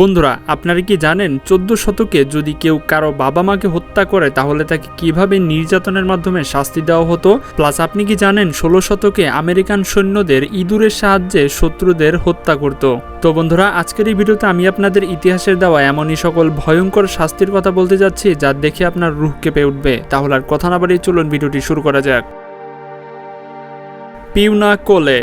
বন্ধুরা, আপনারা কি জানেন, চোদ্দ শতকে যদি কেউ কারও বাবা মাকে হত্যা করে, তাহলে তাকে কীভাবে নির্যাতনের মাধ্যমে শাস্তি দেওয়া হতো? প্লাস আপনি কি জানেন, ষোলো শতকে আমেরিকান সৈন্যদের ইঁদুরের সাহায্যে শত্রুদের হত্যা করত? তো বন্ধুরা, আজকের এই ভিডিওতে আমি আপনাদের ইতিহাসের দেওয়া এমনই সকল ভয়ঙ্কর শাস্তির কথা বলতে যাচ্ছি, যা দেখে আপনার রুহ কেঁপে উঠবে। তাহলে আর কথা না বাড়িয়ে চলুন ভিডিওটি শুরু করা যাক। পিউনা কোলে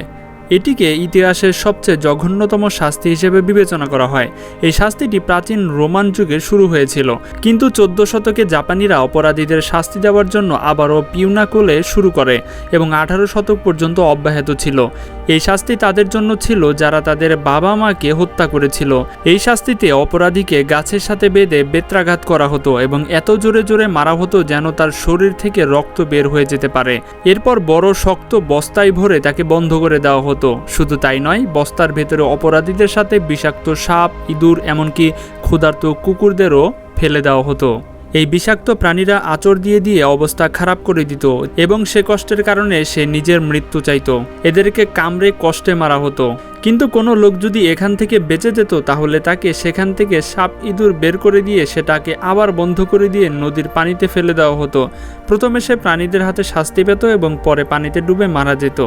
এটিকে ইতিহাসের সবচেয়ে জঘন্যতম শাস্তি হিসেবে বিবেচনা করা হয়। এই শাস্তিটি প্রাচীন রোমান যুগে শুরু হয়েছিল। কিন্তু চোদ্দ শতকে জাপানিরা অপরাধীদের শাস্তি দেওয়ার জন্য আবারও পিউনাকোলে শুরু করে এবং আঠারো শতক পর্যন্ত অব্যাহত ছিল। এই শাস্তি তাদের জন্য ছিল যারা তাদের বাবা মাকে হত্যা করেছিল। এই শাস্তিতে অপরাধীকে গাছের সাথে বেঁধে বেত্রাঘাত করা হতো এবং এত জোরে জোরে মারা হতো যেন তার শরীর থেকে রক্ত বের হয়ে যেতে পারে। এরপর বড় শক্ত বস্তায় ভরে তাকে বন্ধ করে দেওয়া হতো। শুধু তাই নয়, বস্তার ভেতরে অপরাধীদের সাথে বিষাক্ত সাপ, ইঁদুর, এমনকি ক্ষুধার্ত কুকুরদেরও ফেলে দেওয়া হতো। এই বিষাক্ত প্রাণীরা আচর দিয়ে দিয়ে অবস্থা খারাপ করে দিত এবং সে কষ্টের কারণে সে নিজের মৃত্যু চাইতো। এদেরকে কামড়ে কষ্টে মারা হতো। কিন্তু কোনো লোক যদি এখান থেকে বেঁচে যেত, তাহলে তাকে সেখান থেকে সাপ ইঁদুর বের করে দিয়ে সেটাকে আবার বন্ধ করে দিয়ে নদীর পানিতে ফেলে দেওয়া হতো। প্রথমে সে প্রাণীদের হাতে শাস্তি পেত এবং পরে পানিতে ডুবে মারা যেত।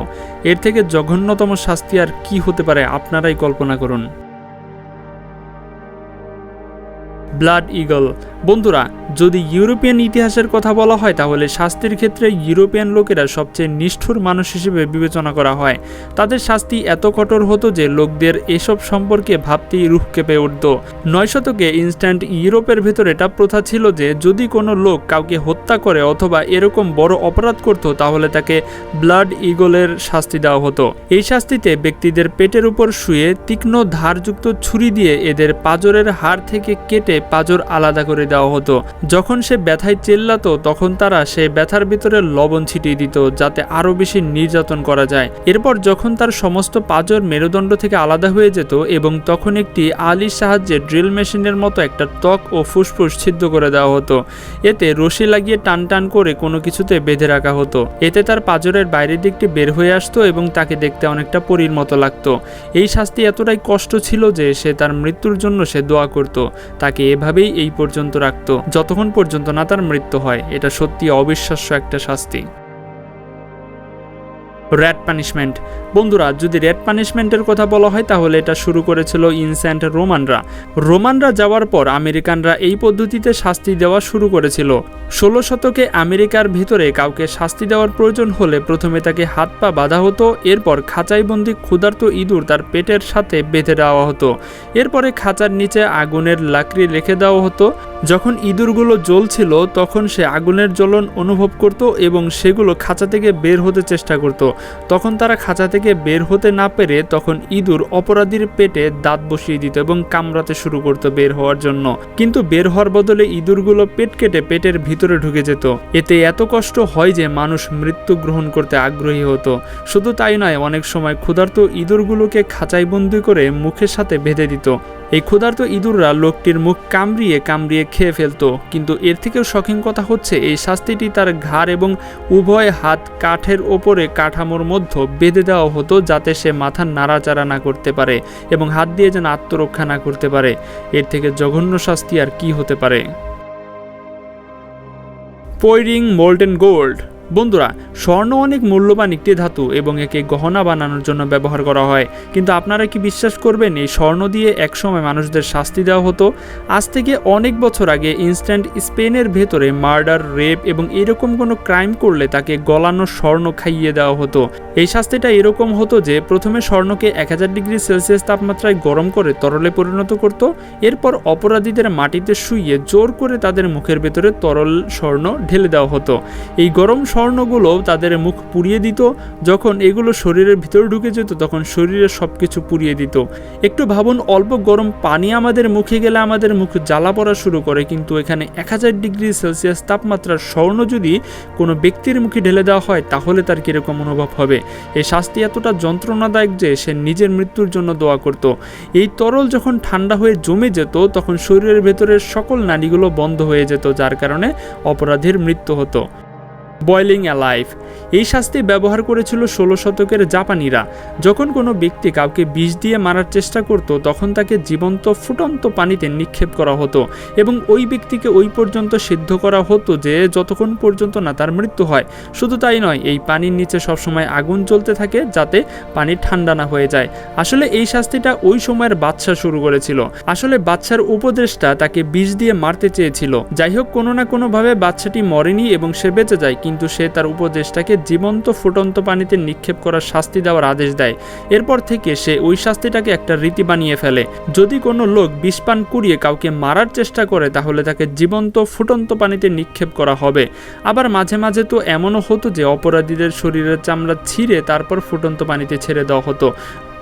এর থেকে জঘন্যতম শাস্তি আর কি হতে পারে আপনারাই কল্পনা করুন। ব্লাড ইগল বন্ধুরা, যদি ইউরোপিয়ান ইতিহাসের কথা বলা হয়, তাহলে শাস্তির ক্ষেত্রে ইউরোপিয়ান লোকেরা সবচেয়ে নিষ্ঠুর মানুষ হিসেবে বিবেচনা করা হয়। তাদের শাস্তি এত কঠোর হতো যে লোকদের এসব সম্পর্কে ভাবতেই রুখ কেঁপে উঠত। নয় শতকে ইনস্ট্যান্ট ইউরোপের ভেতর এটা প্রথা ছিল যে, যদি কোনো লোক কাউকে হত্যা করে অথবা এরকম বড় অপরাধ করত, তাহলে তাকে ব্লাড ইগলের শাস্তি দেওয়া হতো। এই শাস্তিতে ব্যক্তিদের পেটের উপর শুয়ে তীক্ষ্ণ ধারযুক্ত ছুরি দিয়ে এদের পাজরের হাড় থেকে কেটে পাজর আলাদা করে দেওয়া হতো। যখন সে ব্যথায় চেল্লাতো, তখন তারা সে ব্যথার ভিতরে লবণ ছিটিয়ে দিত যাতে আরও বেশি নির্যাতন করা যায়। এরপর যখন তার সমস্ত পাজর মেরুদণ্ড থেকে আলাদা হয়ে যেত এবং তখন একটি আলির সাহায্যে ড্রিল মেশিনের মতো একটা ত্বক ও ফুসফুস ছিদ্র করে দেওয়া হতো। এতে রশি লাগিয়ে টান টান করে কোনো কিছুতে বেঁধে রাখা হতো। এতে তার পাজরের বাইরের দিকটি বের হয়ে আসতো এবং তাকে দেখতে অনেকটা পরীর মতো লাগতো। এই শাস্তি এতটাই কষ্ট ছিল যে সে তার মৃত্যুর জন্য সে দোয়া করত। তাকে এভাবেই এই পর্যন্ত রাখত। যতক্ষণ পর্যন্ত না তার মৃত্যু হয়, এটা সত্যি অবিশ্বাস্য একটা শাস্তি। র্যাট পানিশমেন্ট বন্ধুরা, যদি র্যাট পানিশমেন্টের কথা বলা হয়, তাহলে এটা শুরু করেছিল ইনসেন্ট রোমানরা রোমানরা যাওয়ার পর আমেরিকানরা এই পদ্ধতিতে শাস্তি দেওয়া শুরু করেছিল। ষোলো শতকে আমেরিকার ভিতরে কাউকে শাস্তি দেওয়ার প্রয়োজন হলে প্রথমে তাকে হাত পা বাঁধা হতো, এরপর খাঁচাইবন্দি ক্ষুধার্ত ইঁদুর তার পেটের সাথে বেঁধে দেওয়া হতো। এরপরে খাঁচার নিচে আগুনের লাকড়ি রেখে দেওয়া হতো যখন ইঁদুরগুলো জ্বলছিল, তখন সে আগুনের জ্বলন অনুভব করত এবং সেগুলো খাঁচা থেকে বের হতে চেষ্টা করত। তখন তারা খাঁচা থেকে বের হতে না পেরে তখন ইঁদুর অপরাধীর পেটে দাঁত বসিয়ে দিত এবং কামড়াতে শুরু করতো বের হওয়ার জন্য। কিন্তু বের হওয়ার বদলে ইঁদুরগুলো পেট কেটে পেটের ভিতরে ঢুকে যেত। এতে এত কষ্ট হয় যে মানুষ মৃত্যু গ্রহণ করতে আগ্রহী হতো। শুধু তাই নয়, অনেক সময় ক্ষুধার্ত ইঁদুরগুলোকে খাঁচাই বন্দি করে মুখের সাথে বেঁধে দিত। এই ক্ষুধার্ত ইঁদুররা লোকটির মুখ কামড়িয়ে কামড়িয়ে খেয়ে ফেলতো, কিন্তু এর থেকেও শখিং কথা হচ্ছে, এই শাস্তিটি তার ঘাড় এবং উভয় হাত কাঠের ওপরে কাঠামোর মধ্যে বেঁধে দেওয়া হতো যাতে সে মাথা নাড়াচাড়া না করতে পারে এবং হাত দিয়ে যেন আত্মরক্ষা না করতে পারে। এর থেকে জঘন্য শাস্তি আর কি হতে পারে? পোয়রিং মোল্টেন গোল্ড বন্ধুরা, স্বর্ণ অনেক মূল্যবান একটি ধাতু এবং একে গহনা বানানোর জন্য ব্যবহার করা হয়। কিন্তু আপনারা কি বিশ্বাস করবেন, এই স্বর্ণ দিয়ে একসময় মানুষদের শাস্তি দেওয়া হতো? আজ থেকে অনেক বছর আগে ইনস্ট্যান্ট স্পেনের ভেতরে মার্ডার, রেপ এবং এরকম কোনো ক্রাইম করলে তাকে গলানো স্বর্ণ খাইয়ে দেওয়া হতো। এই শাস্তিটা এরকম হতো যে, প্রথমে স্বর্ণকে এক হাজার ডিগ্রি সেলসিয়াস তাপমাত্রায় গরম করে তরলে পরিণত করত, এরপর অপরাধীদের মাটিতে শুইয়ে জোর করে তাদের মুখের ভেতরে তরল স্বর্ণ ঢেলে দেওয়া হতো। এই গরম স্বর্ণগুলো তাদের মুখ পুড়িয়ে দিত। যখন এগুলো শরীরের ভিতরে ঢুকে যেত, তখন শরীরের সব কিছু পুড়িয়ে দিত। একটু ভাবুন, অল্প গরম পানি আমাদের মুখে গেলে আমাদের মুখ জ্বালা পড়া শুরু করে। কিন্তু এখানে এক হাজার ডিগ্রি সেলসিয়াস তাপমাত্রার স্বর্ণ যদি কোনো ব্যক্তির মুখে ঢেলে দেওয়া হয়, তাহলে তার কীরকম অনুভব হবে? এই শাস্তি এতটা যন্ত্রণাদায়ক যে সে নিজের মৃত্যুর জন্য দোয়া করত। এই তরল যখন ঠান্ডা হয়ে জমে যেত, তখন শরীরের ভেতরের সকল নাড়িগুলো বন্ধ হয়ে যেত, যার কারণে অপরাধীর মৃত্যু হতো। বয়লিং অ্যালাইভ এই শাস্তি ব্যবহার করেছিল ষোলো শতকের জাপানিরা। যখন কোনো ব্যক্তি কাউকে বিষ দিয়ে মারার চেষ্টা করত, তখন তাকে জীবন্ত ফুটন্ত পানিতে নিক্ষেপ করা হতো এবং ওই ব্যক্তিকে ওই পর্যন্ত সিদ্ধ করা হতো যে যতক্ষণ পর্যন্ত না তার মৃত্যু হয়। শুধু তাই নয়, এই পানির নিচে সবসময় আগুন জ্বলতে থাকে যাতে পানি ঠান্ডা না হয়ে যায়। আসলে এই শাস্তিটা ওই সময়ের বাদশা শুরু করেছিল। আসলে বাচ্চার উপদেশটা তাকে বিষ দিয়ে মারতে চেয়েছিল। যাই হোক, কোনো না কোনোভাবে বাচ্চাটি মরেনি এবং সে বেঁচে যায় কিন্তু সে তার উপদেশটাকে জীবন্ত ফুটন্ত পানিতে নিক্ষেপ করার শাস্তি দেওয়ার আদেশ দেয়। এরপর থেকে সে ওই শাস্তিটাকে একটা রীতি বানিয়ে ফেলে। যদি কোনো লোক বিষ পান করিয়ে কাউকে মারার চেষ্টা করে, তাহলে তাকে জীবন্ত ফুটন্ত পানিতে নিক্ষেপ করা হবে। আবার মাঝে মাঝে তো এমনও হতো যে অপরাধীদের শরীরের চামড়া ছিঁড়ে তারপর ফুটন্ত পানিতে ছেড়ে দেওয়া হতো।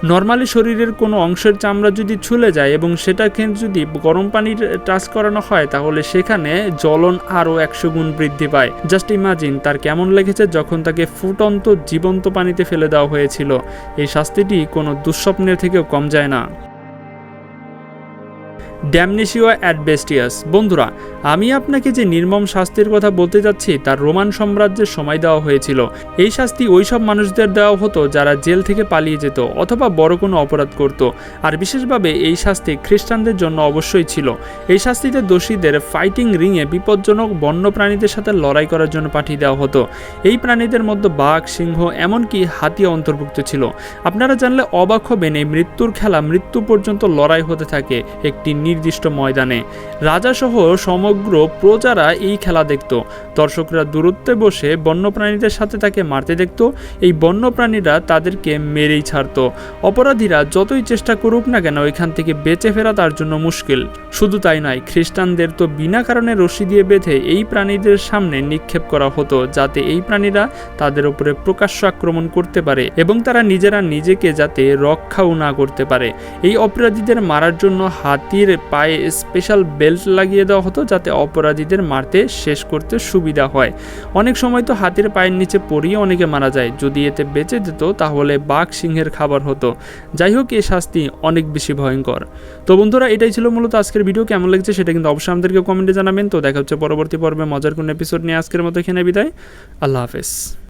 নর্মালি শরীরের কোনো অংশের চামড়া যদি ছুলে যায় এবং সেটাকে যদি গরম পানির টাচ করানো হয়, তাহলে সেখানে জ্বলন আরও একশো গুণ বৃদ্ধি পায়। জাস্ট ইমাজিন তার কেমন লেগেছে যখন তাকে ফুটন্ত জীবন্ত পানিতে ফেলে দেওয়া হয়েছিল। এই শাস্তিটি কোনো দুঃস্বপ্নের থেকেও কম যায় না। ড্যামনেশিও অ্যাডবেস্টিয়াস বন্ধুরা, আমি আপনাকে যে নির্মম শাস্তির কথা বলতে যাচ্ছি তার রোমান সাম্রাজ্যের সময় দেওয়া হয়েছিল। এই শাস্তি ওই সব মানুষদের দেওয়া হতো যারা জেল থেকে পালিয়ে যেত অথবা বড় কোনো অপরাধ করত। আর বিশেষভাবে এই শাস্তি খ্রিস্টানদের জন্য অবশ্যই ছিল। এই শাস্তিতে দোষীদের ফাইটিং রিংয়ে বিপজ্জনক বন্য প্রাণীদের সাথে লড়াই করার জন্য পাঠিয়ে দেওয়া হতো। এই প্রাণীদের মধ্যে বাঘ, সিংহ, এমনকি হাতি অন্তর্ভুক্ত ছিল। আপনারা জানলে অবাক হবেন, এই মৃত্যুর খেলা মৃত্যু পর্যন্ত লড়াই হতে থাকে একটি নির্দিষ্ট ময়দানে। রাজাসহ সমগ্র প্রজারা এই খেলা দেখত। দর্শকরা দূরত্বে বসে বন্যপ্রাণীদের সাথে তাকে মারতে দেখত। এই বন্যপ্রাণীরা তাদেরকে মেরেই ছাড়ত। অপরাধীরা যতই চেষ্টা করুক না কেন এখান থেকে বেঁচে ফেরা তার জন্য মুশকিল। শুধু তাই নয়, খ্রিস্টানদের তো বিনা কারণে রশি দিয়ে বেঁধে এই প্রাণীদের সামনে নিক্ষেপ করা হতো, যাতে এই প্রাণীরা তাদের উপরে প্রকাশ্য আক্রমণ করতে পারে এবং তারা নিজেরা নিজেকে যাতে রক্ষাও না করতে পারে। এই অপরাধীদের মারার জন্য হাতির পায়ে স্পেশাল বেল্ট লাগিয়ে দেওয়া হতো যাতে অপরাধীদের মারতে শেষ করতে সুবিধা হয়। অনেক সময় তো হাতির পায়ের নিচে পড়িয়ে অনেকে মারা যায়। যদি এতে বেঁচে যেত, তাহলে বাঘ সিংহের খাবার হতো। যাই হোক এই শাস্তি অনেক বেশি ভয়ঙ্কর। তো বন্ধুরা, এটাই ছিল মূলত আজকের ভিডিও কেমন লেগেছে সেটা কিন্তু অবশ্যই আমাদেরকে কমেন্টে জানাবেন। তো দেখা হচ্ছে পরবর্তী পর্বে মজার কোন এপিসোড নিয়ে আজকের মতো এখানে বিদায়। আল্লাহ হাফেজ।